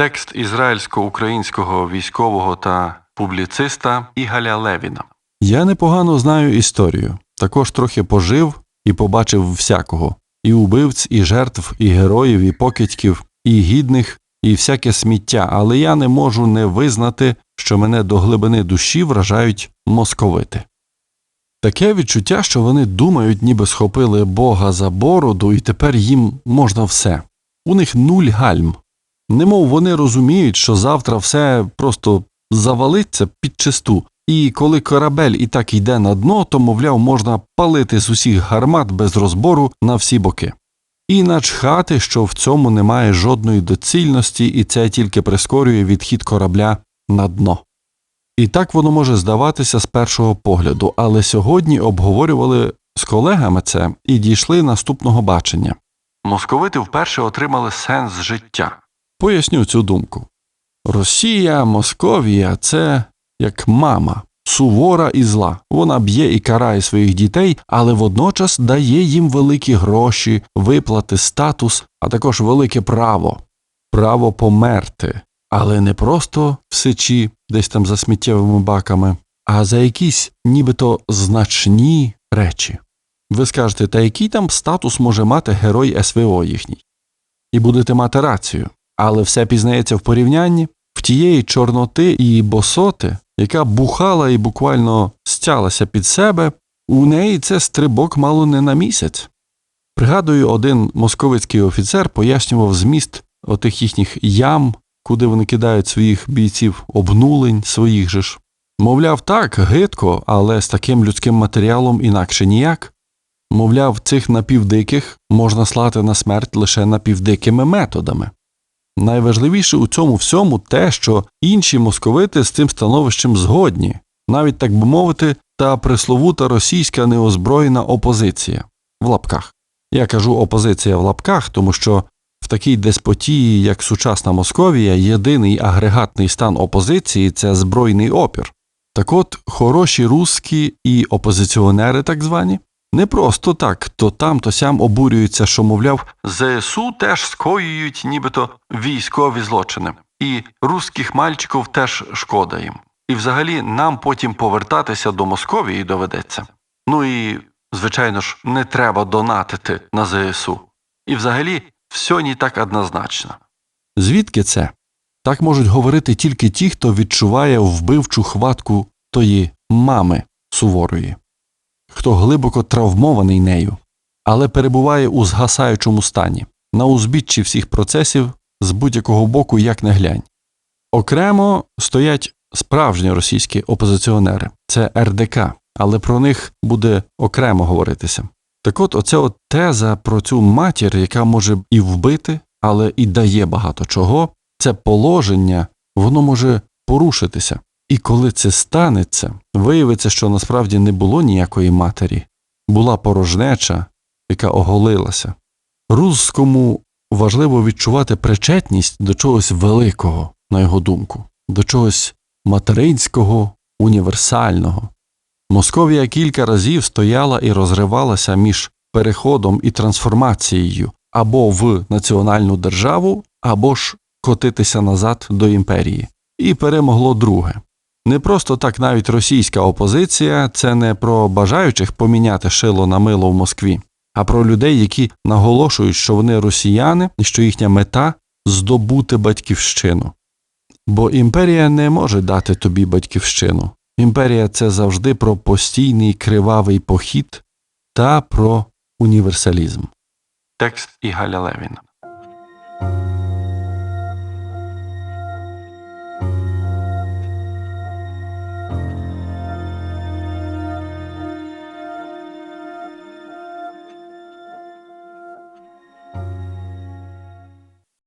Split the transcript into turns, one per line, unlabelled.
Текст ізраїльсько-українського військового та публіциста Ігаля Левіна. Я непогано знаю історію. Також трохи пожив і побачив всякого і убивць, і жертв, і героїв, і покидьків, і гідних, і всяке сміття, але я не можу не визнати, що мене до глибини душі вражають московити. Таке відчуття, що вони думають, ніби схопили Бога за бороду, і тепер їм можна все. У них нуль гальм. Немов вони розуміють, що завтра все просто завалиться під чисту, і коли корабель і так йде на дно, то, мовляв, можна палити з усіх гармат без розбору на всі боки. І начхати, що в цьому немає жодної доцільності, і це тільки прискорює відхід корабля на дно. І так воно може здаватися з першого погляду, але сьогодні обговорювали з колегами це і дійшли наступного бачення. Московити вперше отримали сенс життя. Поясню цю думку. Росія, Московія це як мама, сувора і зла. Вона б'є і карає своїх дітей, але водночас дає їм великі гроші, виплати, статус, а також велике право право померти, але не просто в сечі, десь там за сміттєвими баками, а за якісь нібито значні речі. Ви скажете, та який там статус може мати герой СВО їхній? І будете мати рацію, але все пізнається в порівнянні в тієї чорноти і босоти, яка бухала і буквально стялася під себе, у неї це стрибок мало не на місяць. Пригадую, один московицький офіцер пояснював зміст отих їхніх ям, куди вони кидають своїх бійців, обнулень своїх же ж. Мовляв, так, гидко, але з таким людським матеріалом інакше ніяк. Мовляв, цих напівдиких можна слати на смерть лише напівдикими методами. Найважливіше у цьому всьому те, що інші московити з цим становищем згодні, навіть так би мовити, та присловута російська неозброєна опозиція в лапках. Я кажу опозиція в лапках, тому що в такій деспотії, як сучасна Московія, єдиний агрегатний стан опозиції це збройний опір. Так от хороші русські і опозиціонери, так звані, не просто так, то там, то сям обурюються, що, мовляв, ЗСУ теж скоюють нібито військові злочини, і русських мальчиків теж шкода їм. І взагалі нам потім повертатися до Московії доведеться. Ну і, звичайно ж, не треба донатити на ЗСУ. І взагалі все не так однозначно. Звідки це? Так можуть говорити тільки ті, хто відчуває вбивчу хватку тої мами суворої хто глибоко травмований нею, але перебуває у згасаючому стані, на узбіччі всіх процесів з будь-якого боку як не глянь. Окремо стоять справжні російські опозиціонери це РДК, але про них буде окремо говоритися. Так от, оця от теза про цю матір, яка може і вбити, але і дає багато чого, це положення, воно може порушитися. І коли це станеться, виявиться, що насправді не було ніякої матері, була порожнеча, яка оголилася. Русскому важливо відчувати причетність до чогось великого, на його думку, до чогось материнського, універсального. Московія кілька разів стояла і розривалася між переходом і трансформацією або в національну державу, або ж котитися назад до імперії, і перемогло друге. Не просто так навіть російська опозиція це не про бажаючих поміняти шило на мило в Москві, а про людей, які наголошують, що вони росіяни і що їхня мета здобути батьківщину. Бо імперія не може дати тобі батьківщину. Імперія це завжди про постійний кривавий похід та про універсалізм. Текст Ігаля Левіна